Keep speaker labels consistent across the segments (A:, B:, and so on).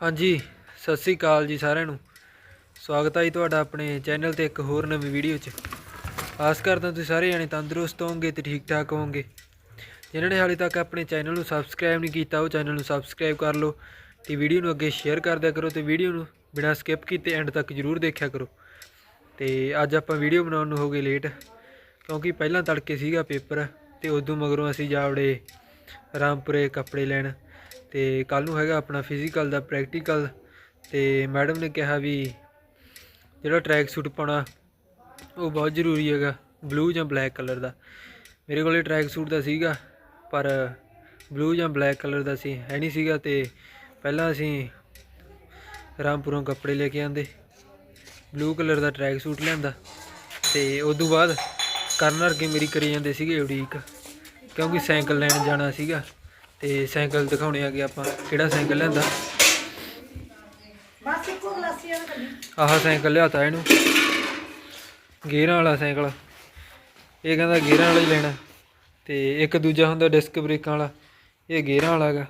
A: ਹਾਂਜੀ, ਸਤਿ ਸ੍ਰੀ ਅਕਾਲ ਜੀ ਸਾਰਿਆਂ ਨੂੰ। ਸਵਾਗਤ ਹੈ ਜੀ ਤੁਹਾਡਾ ਆਪਣੇ ਚੈਨਲ ਤੇ ਇੱਕ ਹੋਰ ਨਵੀਂ ਵੀਡੀਓ 'ਚ। ਆਸ ਕਰਦਾ ਤੁਸੀਂ ਸਾਰੇ ਜਣੇ ਤੰਦਰੁਸਤ ਹੋਵੋਗੇ ਤੇ ਠੀਕ ਠਾਕ ਹੋਵੋਗੇ। ਜਿਨ੍ਹਾਂ ਨੇ ਹਾਲੇ ਤੱਕ ਆਪਣੇ ਚੈਨਲ ਨੂੰ ਸਬਸਕ੍ਰਾਈਬ ਨਹੀਂ ਕੀਤਾ, ਉਹ ਚੈਨਲ ਨੂੰ ਸਬਸਕ੍ਰਾਈਬ ਕਰ ਲਓ ਤੇ ਵੀਡੀਓ ਨੂੰ ਅੱਗੇ ਸ਼ੇਅਰ ਕਰ ਦਿਆ ਕਰੋ ਤੇ ਵੀਡੀਓ ਨੂੰ ਬਿਨਾਂ ਸਕਿਪ ਕੀਤੇ ਐਂਡ ਤੱਕ ਜਰੂਰ ਦੇਖਿਆ ਕਰੋ। ਤੇ ਅੱਜ ਆਪਾਂ ਵੀਡੀਓ ਬਣਾਉਣ ਨੂੰ ਹੋ ਗਏ ਲੇਟ, ਕਿਉਂਕਿ ਪਹਿਲਾਂ ਤੜਕੇ ਸੀਗਾ ਪੇਪਰ ਤੇ ਉਦੋਂ ਮਗਰੋਂ ਅਸੀਂ ਜਾਵੜੇ ਰਾਮਪੁਰੇ ਕੱਪੜੇ ਲੈਣ ਤੇ ਕੱਲ ਨੂੰ ਹੈਗਾ ਆਪਣਾ ਫਿਜ਼ੀਕਲ ਦਾ ਪ੍ਰੈਕਟੀਕਲ ਤੇ ਮੈਡਮ ਨੇ ਕਿਹਾ ਵੀ ਜਿਹੜਾ ਟਰੈਕ ਸੂਟ ਪਾਉਣਾ, ਉਹ ਬਹੁਤ ਜ਼ਰੂਰੀ ਹੈਗਾ ਬਲੂ ਜਾਂ ਬਲੈਕ ਕਲਰ ਦਾ। ਮੇਰੇ ਕੋਲੇ ਟਰੈਕ ਸੂਟ ਦਾ ਸੀਗਾ, ਪਰ ਬਲੂ ਜਾਂ ਬਲੈਕ ਕਲਰ ਦਾ ਸੀ, ਹੈ ਨਹੀਂ ਸੀਗਾ ਤੇ ਪਹਿਲਾਂ ਅਸੀਂ ਰਾਮਪੁਰੋਂ ਕੱਪੜੇ ਲੈ ਕੇ ਆਂਦੇ ਬਲੂ ਕਲਰ ਦਾ ਟਰੈਕ ਸੂਟ ਲਿਆਂਦਾ ਤੇ ਉਸ ਤੋਂ ਬਾਅਦ ਕਰਨਰ ਕੇ ਮੇਰੀ ਕਰੀ ਜਾਂਦੇ ਸੀਗੇ ਉਡੀਕ, ਕਿਉਂਕਿ ਸਾਈਕਲ ਲੈਣ ਜਾਣਾ ਸੀਗਾ। ਤੇ ਸਾਈਕਲ ਦਿਖਾਉਣੇ ਆ ਗਏ ਆਪਾਂ ਕਿਹੜਾ ਸਾਈਕਲ ਲਿਆਂਦਾ
B: ਬਸ ਇੱਕੋ ਗਲਾਸੀ ਆ
A: ਆਹ ਸਾਈਕਲ ਲਿਆਤਾ ਇਹਨੂੰ। ਗੇਅਰਾਂ ਵਾਲਾ ਸਾਈਕਲ। ਇਹ ਕਹਿੰਦਾ ਗੇਅਰਾਂ ਵਾਲਾ ਹੀ ਲੈਣਾ। ਤੇ ਇੱਕ ਦੂਜਾ ਹੁੰਦਾ ਡਿਸਕ ਬ੍ਰੇਕਾਂ ਵਾਲਾ। ਇਹ ਗੇਅਰਾਂ ਵਾਲਾ ਹੈਗਾ।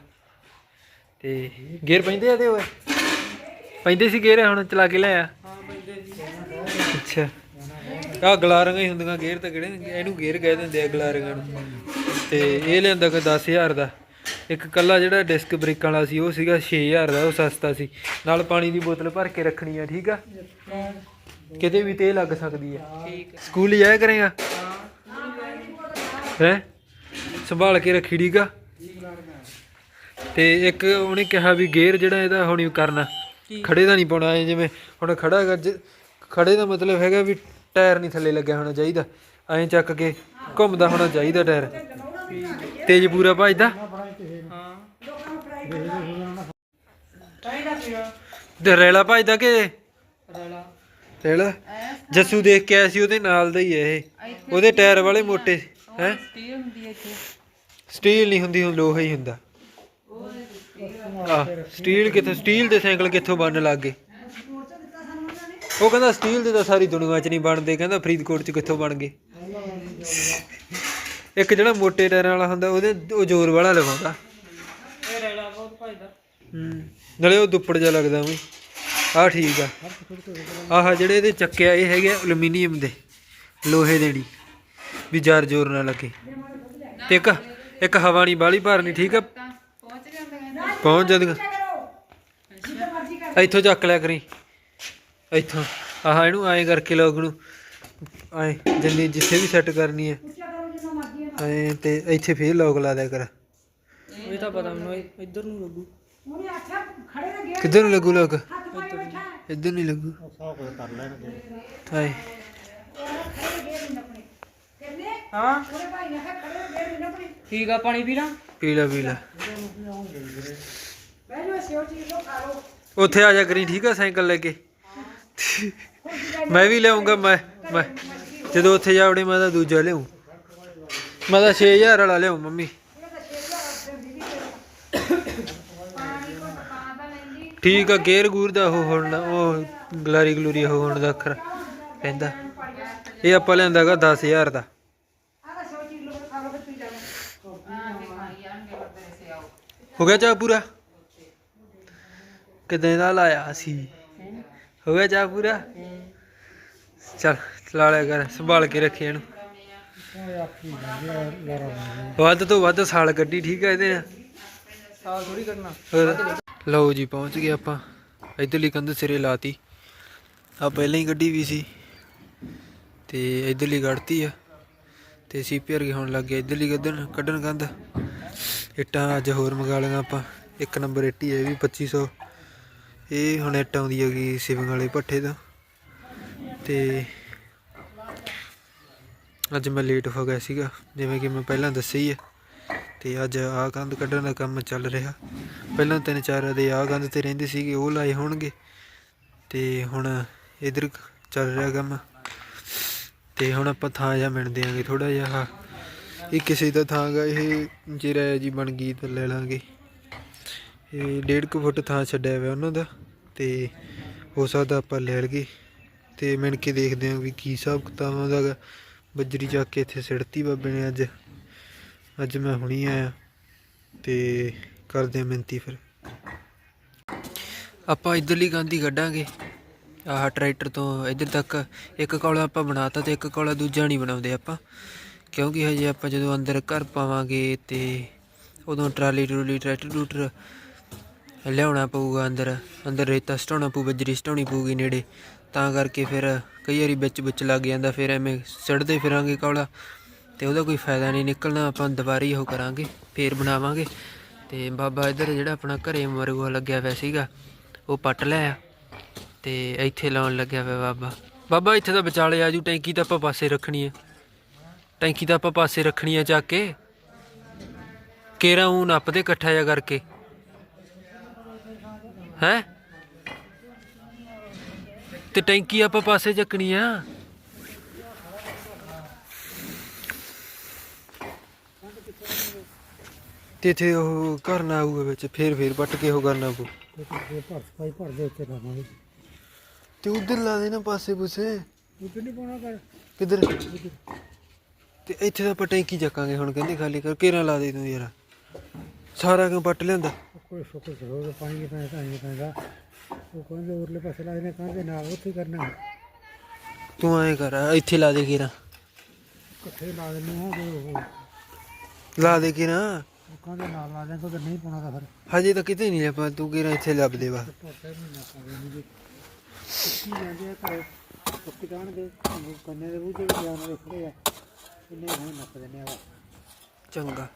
A: ਤੇ ਗੇਅਰ ਪੈਂਦੇ ਆ ਤੇ ਓਏ? ਪੈਂਦੇ ਸੀ ਗੇਅਰ ਹੁਣ ਚਲਾ ਕੇ ਲਿਆ ਅੱਛਾ। ਆਹ ਗਲਾਰੀਆਂ ਹੀ ਹੁੰਦੀਆਂ ਗੇਅਰ ਤਾਂ ਕਿਹੜੇ? ਇਹਨੂੰ ਗੇਅਰ ਕਹਿ ਦਿੰਦੇ ਆ ਗਲਾਰੀਆਂ ਨੂੰ। ਤੇ ਇਹ ਲਿਆਂਦਾ ਕੋਈ 10000 ਦਾ। ਇੱਕ ਕੱਲਾ ਜਿਹੜਾ ਡਿਸਕ ਬ੍ਰੇਕਾਂ ਵਾਲਾ ਸੀ ਉਹ ਸੀਗਾ 6000 ਦਾ ਉਹ ਸਸਤਾ ਸੀ। ਨਾਲ ਪਾਣੀ ਦੀ ਬੋਤਲ ਭਰ ਕੇ ਰੱਖਣੀ ਆ ਠੀਕ ਆ? ਕਿਤੇ ਵੀ ਤੇ ਲੱਗ ਸਕਦੀ ਆ। ਸਕੂਲ ਹੀ ਜਾਇਆ ਕਰੇਗਾ ਹੈ? ਸੰਭਾਲ ਕੇ ਰੱਖੀ ਠੀਕ ਆ? ਤੇ ਇੱਕ ਉਹਨੇ ਕਿਹਾ ਵੀ ਗੇਅਰ ਜਿਹੜਾ ਇਹਦਾ ਹੁਣ ਹੀ ਕਰਨਾ। ਖੜੇ ਦਾ ਨਹੀਂ ਪਾਉਣਾ ਜਿਵੇਂ ਹੁਣ ਖੜਾ ਖੜੇ ਦਾ ਮਤਲਬ ਹੈਗਾ ਵੀ ਟਾਇਰ ਨਹੀਂ ਥੱਲੇ ਲੱਗਿਆ ਹੋਣਾ ਚਾਹੀਦਾ। ਐਂ ਚੱਕ ਕੇ ਘੁੰਮਦਾ ਹੋਣਾ ਚਾਹੀਦਾ ਟਾਇਰ। ਤੇਜ਼ ਪੂਰਾ ਭੱਜਦਾ। ਤੇ ਰੇਲਾ ਭੱਜਦਾ ਕਿ? ਰੇਲਾ। ਜੱਸੂ ਦੇਖ ਕੇ ਆਇਆ ਸੀ ਉਹਦੇ ਨਾਲ ਦਾ ਹੀ ਹੈ ਇਹ। ਉਹਦੇ ਟਾਇਰ ਵਾਲੇ ਮੋਟੇ ਹੈ? ਸਟੀਲ ਨਹੀਂ ਹੁੰਦੀ ਹੁਣ ਲੋਹਾ ਹੀ ਹੁੰਦਾ। ਸਟੀਲ ਕਿੱਥੋਂ ਸਟੀਲ ਦੇ ਸਾਈਕਲ ਕਿੱਥੋਂ ਬਣਨ ਲੱਗ ਗਏ? ਉਹ ਕਹਿੰਦਾ ਸਟੀਲ ਦੇ ਤਾਂ ਸਾਰੀ ਦੁਨੀਆ 'ਚ ਨਹੀਂ ਬਣਦੇ ਕਹਿੰਦਾ ਫਰੀਦਕੋਟ 'ਚ ਕਿੱਥੋਂ ਬਣ ਗਏ? ਇੱਕ ਜਿਹੜਾ ਮੋਟੇ ਟਾਇਰਾਂ ਵਾਲਾ ਹੁੰਦਾ ਉਹਦੇ ਉਹ ਜ਼ੋਰ ਵਾਲਾ ਲਵਾਉਂਦਾ
B: ਇਹ ਰੈਲਾ ਬਹੁਤ ਭਜਦਾ
A: ਹੂੰ ਨਾਲੇ ਉਹ ਦੁੱਪੜ ਜਿਹਾ ਲੱਗਦਾ ਵੀ ਆਹ ਠੀਕ ਆ। ਆਹ ਜਿਹੜੇ ਇਹਦੇ ਚੱਕੇ ਆ, ਇਹ ਹੈਗੇ ਐਲੂਮੀਨੀਅਮ ਦੇ, ਲੋਹੇ ਦੇ ਨਹੀਂ ਵੀ ਜ਼ਰ ਜ਼ੋਰ ਨਾ ਲੱਗੇ। ਤੇ ਇੱਕ ਇੱਕ ਹਵਾ ਨਹੀਂ ਬਾਲੀ ਭਰਨੀ ਠੀਕ ਆ? ਪਹੁੰਚ ਜਾਂਦੀਆਂ। ਇੱਥੋਂ ਚੱਕ ਲਿਆ ਕਰੀ। ਇੱਥੋਂ। ਆਹ ਇਹਨੂੰ ਐਂ ਕਰਕੇ ਲੋਕ ਨੂੰ, ਐਂ ਜਿੰਨੀ ਜਿੱਥੇ ਵੀ ਸੈੱਟ ਕਰਨੀ ਹੈ ਐਂ ਤੇ ਇੱਥੇ ਫੇਰ ਲੋਕ ਲਾ ਦਿਆ ਕਰ।
B: ਇਹ ਤਾਂ ਪਤਾ ਮੈਨੂੰ, ਇੱਧਰ ਨੂੰ ਲੱਗੂ।
A: ਕਿੱਧਰ ਨੂੰ ਲੱਗੂ ਲੋਕ? ਇੱਧਰ ਨਹੀਂ ਲੱਗੂ। ਹਾਏ।
B: ਹਾਂ। ਠੀਕ ਆ ਪਾਣੀ ਪੀਣਾ?
A: ਪੀਲਾ ਪੀਲਾ। ਉੱਥੇ ਆ ਜਾ ਕਰੀ ਠੀਕ ਆ ਸਾਈਕਲ ਲੈ ਕੇ। ਮੈਂ ਵੀ ਲਿਆਉਂਗਾ ਮੈਂ ਮੈਂ। ਜਦੋਂ ਉੱਥੇ ਜਾਵੜੇ ਮੈਂ ਤਾਂ ਦੂਜਾ ਲਿਆਉਂ ਮੈਂ ਤਾਂ 6000 ਵਾਲਾ ਲਿਆਉਂ ਮੰਮੀ। ਠੀਕ ਆ ਗੇਅਰ ਗੂਰ ਦਾ ਉਹ ਹੁਣ ਉਹ ਗਲਾਰੀ ਗਲੂਰੀ ਉਹ ਹੁਣ ਦਾ ਅੱਖਰ ਪੈਂਦਾ ਇਹ ਆਪਾਂ ਲਿਆਂਦਾਗਾ 10000 ਦਾ। ਹੋ ਗਿਆ ਚਾਹ ਪੂਰਾ? ਕਿਦਾਂ ਦਾ ਲਾਇਆ ਸੀ? ਹੋ ਗਿਆ ਚਾਹ ਪੂਰਾ? ਚਲ ਲਾ ਲਿਆ ਕਰ ਸੰਭਾਲ ਕੇ ਰੱਖੀ ਇਹਨੂੰ। ਵੱਧ ਤੋਂ ਵੱਧ ਸਾਲ ਕੱਢੀ ਠੀਕ ਹੈ ਇਹਦੇ ਨਾਲ।
B: ਸਾਲ ਥੋੜੀ ਕਰਨਾ।
A: ਲਓ ਜੀ, ਪਹੁੰਚ ਗਏ ਆਪਾਂ। ਇਧਰਲੀ ਕੰਧ ਸਿਰੇ ਲਾਤੀ। ਆ ਪਹਿਲਾਂ ਹੀ ਗੱਡੀ ਵੀ ਸੀ। ਤੇ ਇਧਰਲੀ ਕੱਢਤੀ ਆ। ਤੇ ਸੀਪੀਆਰ ਕੀ ਹੋਣ ਲੱਗ ਗਿਆ ਇਧਰਲੀ ਕੱਢਣ ਕੱਢਣ ਕੰਧ। ਇੱਟਾਂ ਅੱਜ ਹੋਰ ਮੰਗਾ ਲਈਆਂ ਆਪਾਂ। ਇੱਕ ਨੰਬਰ ਇੱਟੀ ਹੈ ਇਹ ਵੀ 2500 ਇਹ ਹੁਣ ਇੱਟ ਆਉਂਦੀ ਹੈਗੀ ਸਿਵਿੰਗ ਵਾਲੇ ਭੱਠੇ ਦਾ ਤੇ ਅੱਜ ਮੈਂ ਲੇਟ ਹੋ ਗਿਆ ਸੀਗਾ। ਜਿਵੇਂ ਕਿ ਮੈਂ ਪਹਿਲਾਂ ਦੱਸਿਆ ਹੀ ਹੈ ਤੇ ਅੱਜ ਆਹ ਕੰਧ ਕੱਢਣ ਦਾ ਕੰਮ ਚੱਲ ਰਿਹਾ। ਪਹਿਲਾਂ ਤਿੰਨ ਚਾਰ ਦੇ ਆਹ ਕੰਧ ਤੇ ਰਹਿੰਦੇ ਸੀਗੇ, ਉਹ ਲਾਏ ਹੋਣਗੇ। ਤੇ ਹੁਣ ਇਧਰ ਚੱਲ ਰਿਹਾ ਕੰਮ। ਤੇ ਹੁਣ ਆਪਾਂ ਥਾਂ ਜਾਂ ਮਿਣ ਦਿਆਂਗੇ ਥੋੜਾ ਜਿਹਾ। ਇਹ ਕਿਸੇ ਦਾ ਥਾਂ ਗਾ, ਇਹ ਜਿਹੜਾ ਜੀ ਬਣ ਗਈ ਤਾਂ ਲੈ ਲਾਂਗੇ। ਇਹ ਡੇਢ ਕੁ ਫੁੱਟ ਥਾਂ ਛੱਡਿਆ ਹੋਇਆ ਉਹਨਾਂ ਦਾ, ਤੇ ਹੋ ਸਕਦਾ ਆਪਾਂ ਲੈ ਲਈਏ। ਤੇ ਮਿਣ ਕੇ ਦੇਖਦੇ ਹਾਂ ਵੀ ਕੀ ਹਿਸਾਬ ਕਿਤਾਬ ਉਹਦਾ ਗਾ। ਬੱਜਰੀ ਚੱਕ ਕੇ ਇੱਥੇ ਸਿੜਤੀ ਬਾਬੇ ਨੇ ਅੱਜ। ਅੱਜ ਮੈਂ ਹੁਣੀ ਆਇਆ ਤੇ ਕਰਦੇ ਆ ਮਿੰਤੀ ਫਿਰ। ਆਪਾਂ ਇਧਰਲੀ ਗਾਂਧੀ ਕੱਢਾਂਗੇ। ਆਹ ਟਰੈਕਟਰ ਤੋਂ ਇੱਧਰ ਤੱਕ ਇੱਕ ਕੌਲਾ ਆਪਾਂ ਬਣਾਤਾ ਤੇ ਇੱਕ ਕੌਲਾ ਦੂਜਾ ਨਹੀਂ ਬਣਾਉਂਦੇ ਆਪਾਂ। ਕਿਉਂਕਿ ਹਜੇ ਆਪਾਂ ਜਦੋਂ ਅੰਦਰ ਘਰ ਪਾਵਾਂਗੇ ਤੇ ਉਦੋਂ ਟਰਾਲੀ ਟਰੂਲੀ, ਟਰੈਕਟਰ ਟੂਟਰ ਲਿਆਉਣਾ ਪਊਗਾ ਅੰਦਰ। ਅੰਦਰ ਰੇਤਾ ਸਟਾਉਣਾ ਪਊ, ਬਜਰੀ ਸਟਾਉਣੀ ਪਊਗੀ ਨੇੜੇ। ਤਾਂ ਕਰਕੇ ਫਿਰ ਕਈ ਵਾਰੀ ਵਿੱਚ ਵਿੱਚ ਲੱਗ ਜਾਂਦਾ, ਫਿਰ ਐਵੇਂ ਸੜਦੇ ਫਿਰਾਂਗੇ ਕੌਲਾ। ਤੇ ਉਹਦਾ ਕੋਈ ਫਾਇਦਾ ਨਹੀਂ ਨਿਕਲਣਾ, ਆਪਾਂ ਦੁਬਾਰੀ ਉਹ ਕਰਾਂਗੇ, ਫੇਰ ਬਣਾਵਾਂਗੇ। ਤੇ ਬਾਬਾ ਇੱਧਰ ਜਿਹੜਾ ਆਪਣਾ ਘਰੇ ਮਰਗੂਆ ਲੱਗਿਆ ਹੋਇਆ ਸੀਗਾ, ਉਹ ਪੱਟ ਲਿਆ ਤੇ ਇੱਥੇ ਲਾਉਣ ਲੱਗਿਆ ਹੋਇਆ ਬਾਬਾ। ਬਾਬਾ, ਇੱਥੇ ਤਾਂ ਵਿਚਾਲੇ ਆਜੂ ਟੈਂਕੀ ਤਾਂ ਆਪਾਂ ਪਾਸੇ ਰੱਖਣੀ ਹੈ ਟੈਂਕੀ ਤਾਂ ਆਪਾਂ ਪਾਸੇ ਰੱਖਣੀ ਹੈ ਚੱਕ ਕੇ। ਕੇਰਾ ਉਹ ਨੱਪਦੇ ਇਕੱਠਾ ਜਿਹਾ ਕਰਕੇ। ਹੈ? ਤੇ ਟੈਂਕੀ ਆਪਾਂ ਪਾਸੇ ਚੱਕਣੀ ਆ। ਤੇ ਇੱਥੇ ਉਹ ਕਰਨਾ ਆਊਗਾ ਵਿੱਚ ਫੇਰ ਫੇਰ ਪੱਟ ਕੇ ਉਹ ਕਰਨਾ ਪਊ।
B: ਭਰ ਸਫ਼ਾਈ ਭਰ ਦੇ ਉੱਤੇ ਲਾਵਾਂਗੇ
A: ਤੇ ਉਧਰ ਲਾ ਦੇ ਨਾ ਪਾਸੇ ਪੁਸੇ।
B: ਉੱਤੇ ਨਹੀਂ ਪਾਉਣਾ ਕਰ
A: ਕਿੱਧਰ? ਤੇ ਇੱਥੇ ਤਾਂ ਆਪਾਂ ਟੈਂਕੀ ਚੱਕਾਂਗੇ ਹੁਣ ਕਹਿੰਦੇ ਖਾਲੀ ਕਰ ਕੇਰਾ ਲਾ ਦੇ ਤੂੰ ਯਾਰ। ਸਾਰਾ ਕਿਉਂ ਪੱਟ ਲਿਆਂਦਾ।
B: ਕੋਈ ਸੁੱਕ ਸਰੋ ਪਾਣੀ ਪੈਣਾ ਤਾਂ ਨਹੀਂ ਪੈਂਦਾ। ਉਹ ਕਹਿੰਦੇ ਉਰਲੇ ਪਾਸੇ ਲਾ ਦੇਣੇ ਕਹਿੰਦੇ ਨਾਲ ਉੱਥੇ ਕਰਨਾ।
A: ਤੂੰ ਐਂ ਕਰ ਇੱਥੇ ਲਾ ਦੇ ਕੇਰਾ
B: ਇਕੱਠੇ ਲਾ ਦਿੰਦੇ ਹਾਂ ਜੇ
A: ਲਾ ਦੇ ਕੇਰਾ
B: ਉਹ ਕਹਿੰਦੇ ਨਾਲ ਲਾ ਦੇਣ ਤਾਂ ਨਹੀਂ ਪਾਉਣਾ ਤਾਂ ਫਿਰ।
A: ਹਜੇ ਤਾਂ ਕਿਤੇ ਨਹੀਂ ਆਪਾਂ ਤੂੰ ਕੇਰਾ ਇੱਥੇ ਲੱਭ ਦੇ ਵਾ?
B: ਪੋਟੇ ਨਹੀਂ ਨਾ ਪਾਵੇ ਨਹੀਂ ਜੀ ਕੀ ਜਾਂਦੇ ਆ ਘਰੇ ਕੁੱਤੀ ਕਾਣਗੇ ਕੰਨੇ ਦੇ ਬੂਝੇ ਵੀ ਜਾਨ ਦੇ ਖੜੇ ਆ। ਇੰਨੇ ਹੋਏ ਨੱਪ ਦਿੰਦੇ ਆ
A: ਚੰਗਾ।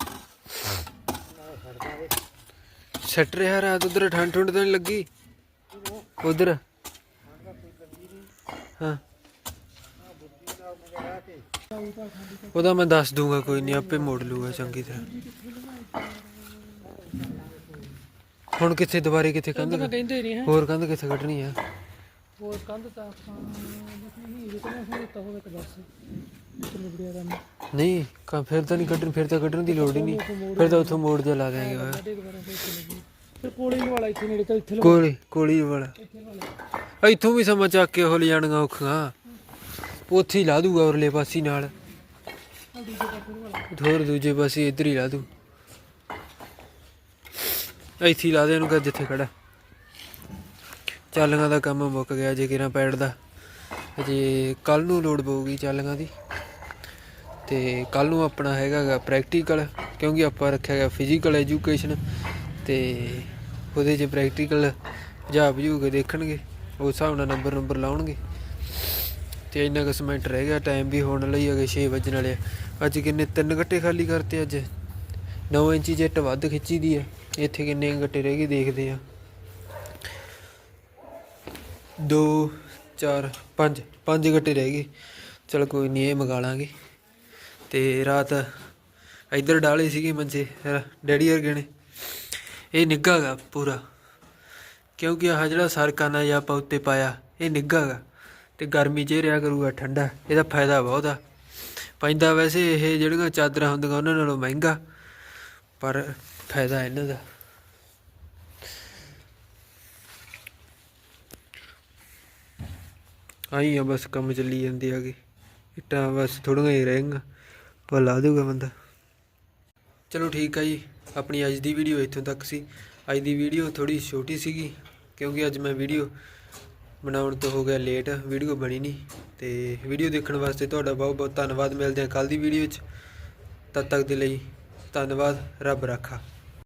B: ਛੱਡਦਾ ਵੇ
A: ਰਿਹਾ ਰਾਤ ਉਧਰ ਠੰਡ ਠੁੰਡ ਤਾਂ ਨਹੀਂ ਲੱਗੀ ਉਧਰ ਹਾਂ। ਉਹਦਾ ਮੈਂ ਦੱਸ ਦੂੰਗਾ ਕੋਈ ਨਹੀਂ ਆਪੇ ਮੋੜ ਲੂਗਾ ਚੰਗੀ ਤਰ੍ਹਾਂ। ਹੁਣ ਕਿੱਥੇ ਦੁਬਾਰੇ ਕਿੱਥੇ ਕੰਧ
B: ਕਹਿੰਦੇ ਨਹੀਂ ਹੈ।
A: ਹੋਰ ਕੰਧ ਕਿੱਥੇ ਕੱਢਣੀ ਆ?
B: ਹੋਰ ਕੰਧ ਤਾਂ ਆਪਾਂ ਨਹੀਂ ਜਿਤਨਾ ਹੋ ਤਾਂ ਹੋਵੇ ਤਾਂ ਬਸ ਕਿੰਨੇ ਬੜਿਆ ਦਾ
A: ਨਹੀਂ। ਕਾ ਫਿਰ ਤਾਂ ਨਹੀਂ ਕੱਢਣ ਫਿਰ ਤਾਂ ਕੱਢਣ ਦੀ ਲੋੜ ਹੀ ਨਹੀਂ। ਫਿਰ ਤਾਂ ਉੱਥੋਂ ਮੋੜ ਜਾ ਲਾ ਦੇਾਂਗੇ
B: ਫੇਰ ਕੋਲੇ ਵਾਲਾ ਇੱਥੇ ਨੇੜੇ ਤਾਂ ਇੱਥੇ
A: ਕੋਲੀ ਕੋਲੀ ਵਾਲਾ। ਇੱਥੋਂ ਵੀ ਸਮਾਂ ਚੱਕ ਕੇ ਉਹ ਲੈ ਔਖੀਆਂ। ਉੱਥੇ ਹੀ ਲਾ ਦੂਗਾ ਉਰਲੇ ਪਾਸੇ ਨਾਲ। ਹੋਰ ਦੂਜੇ ਪਾਸੇ ਇੱਧਰ ਹੀ ਲਾ ਦੂ। ਇੱਥੇ ਹੀ ਲਾ ਦੇ, ਇਹਨੂੰ ਕਰ ਜਿੱਥੇ ਖੜਾ। ਚਾਲੀਆਂ ਦਾ ਕੰਮ ਮੁੱਕ ਗਿਆ ਜੇ ਕਿਰਾਂ ਪੈੜ ਦਾ। ਅਜੇ ਕੱਲ ਨੂੰ ਲੋਡ ਪਊਗੀ ਚਾਲੀਆਂ ਦੀ। ਤੇ ਕੱਲ ਨੂੰ ਆਪਣਾ ਹੈਗਾਗਾ ਪ੍ਰੈਕਟੀਕਲ ਕਿਉਂਕਿ ਆਪਾਂ ਰੱਖਿਆ ਗਿਆ ਫਿਜ਼ੀਕਲ ਐਜੂਕੇਸ਼ਨ ਤੇ ਉਹਦੇ 'ਚ ਪ੍ਰੈਕਟੀਕਲ ਜਾ ਜੂ ਕੇ ਦੇਖਣਗੇ। ਉਸ ਹਿਸਾਬ ਨਾਲ ਨੰਬਰ ਨੰਬਰ ਲਾਉਣਗੇ। ਤੇ ਇੰਨਾ ਕੁ ਸਮੈਂਟ ਰਹਿ ਗਿਆ ਟਾਈਮ ਵੀ ਹੋਣ ਲਈ ਅਗੇ 6 ਵਜਣ ਵਾਲੇ ਆ। ਅੱਜ ਕਿੰਨੇ, ਤਿੰਨ ਗੱਟੇ ਖਾਲੀ ਕਰਤੇ ਅੱਜ। 9 ਇੰਚੀ ਜੱਟ ਵੱਧ ਖਿੱਚੀ ਦੀ ਆ, ਇੱਥੇ ਕਿੰਨੇ ਗੱਟੇ ਰਹਿ ਗਏ ਦੇਖਦੇ ਆ। 2 4 5 ਪੰਜ ਗੱਟੇ ਰਹਿ ਗਏ। ਚਲ ਕੋਈ ਨਹੀਂ ਇਹ ਮੰਗਾ ਲਾਂਗੇ। ਤੇ ਰਾਤ ਇੱਧਰ ਡਾਲੇ ਸੀਗੇ ਮੰਜੇ ਡੈਡੀ ਵਰਗੇ ਨੇ। ਇਹ ਨਿੱਘਾ ਗਾ ਪੂਰਾ। ਕਿਉਂਕਿ ਆਹ ਜਿਹੜਾ ਸਰਕਾਨਾ ਜਾਂ ਆਪਾਂ ਉੱਤੇ ਪਾਇਆ, ਇਹ ਨਿੱਘਾ ਗਾ। ਤੇ ਗਰਮੀ 'ਚ ਰਿਹਾ ਕਰੂਗਾ ਠੰਡਾ, ਇਹਦਾ ਫਾਇਦਾ ਬਹੁਤ ਆ। ਪੈਂਦਾ ਵੈਸੇ ਇਹ ਜਿਹੜੀਆਂ ਚਾਦਰਾਂ ਹੁੰਦੀਆਂ, ਉਹਨਾਂ ਨਾਲੋਂ ਮਹਿੰਗਾ, ਪਰ ਫਾਇਦਾ ਇਹਨਾਂ ਦਾ। ਆਈ ਆ ਬਸ ਕੰਮ ਚੱਲੀ ਜਾਂਦੇ ਗਈ ਇੱਟਾਂ ਬਸ ਥੋੜੀਆਂ ਹੀ ਰਹਿਣਗੀਆਂ, ਪਰ ਲਾ ਦੂਗਾ ਬੰਦਾ। ਚਲੋ ਠੀਕ ਆ ਜੀ, ਆਪਣੀ ਅੱਜ ਦੀ ਵੀਡੀਓ ਇੱਥੋਂ ਤੱਕ ਸੀ। ਅੱਜ ਦੀ ਵੀਡੀਓ ਥੋੜੀ ਛੋਟੀ ਸੀਗੀ, ਕਿਉਂਕਿ ਅੱਜ ਮੈਂ ਵੀਡੀਓ ਬਣਾਉਣ ਤੋਂ ਹੋ ਗਿਆ ਲੇਟ ਵੀਡੀਓ ਬਣੀ ਨਹੀਂ ਤੇ ਵੀਡੀਓ ਦੇਖਣ ਵਾਸਤੇ ਤੁਹਾਡਾ ਬਹੁਤ ਬਹੁਤ ਧੰਨਵਾਦ, ਮਿਲਦੇ ਹਾਂ ਕੱਲ ਦੀ ਵੀਡੀਓ 'ਚ ਤਦ ਤੱਕ ਦੇ ਲਈ ਧੰਨਵਾਦ, ਰੱਬ ਰਾਖਾ।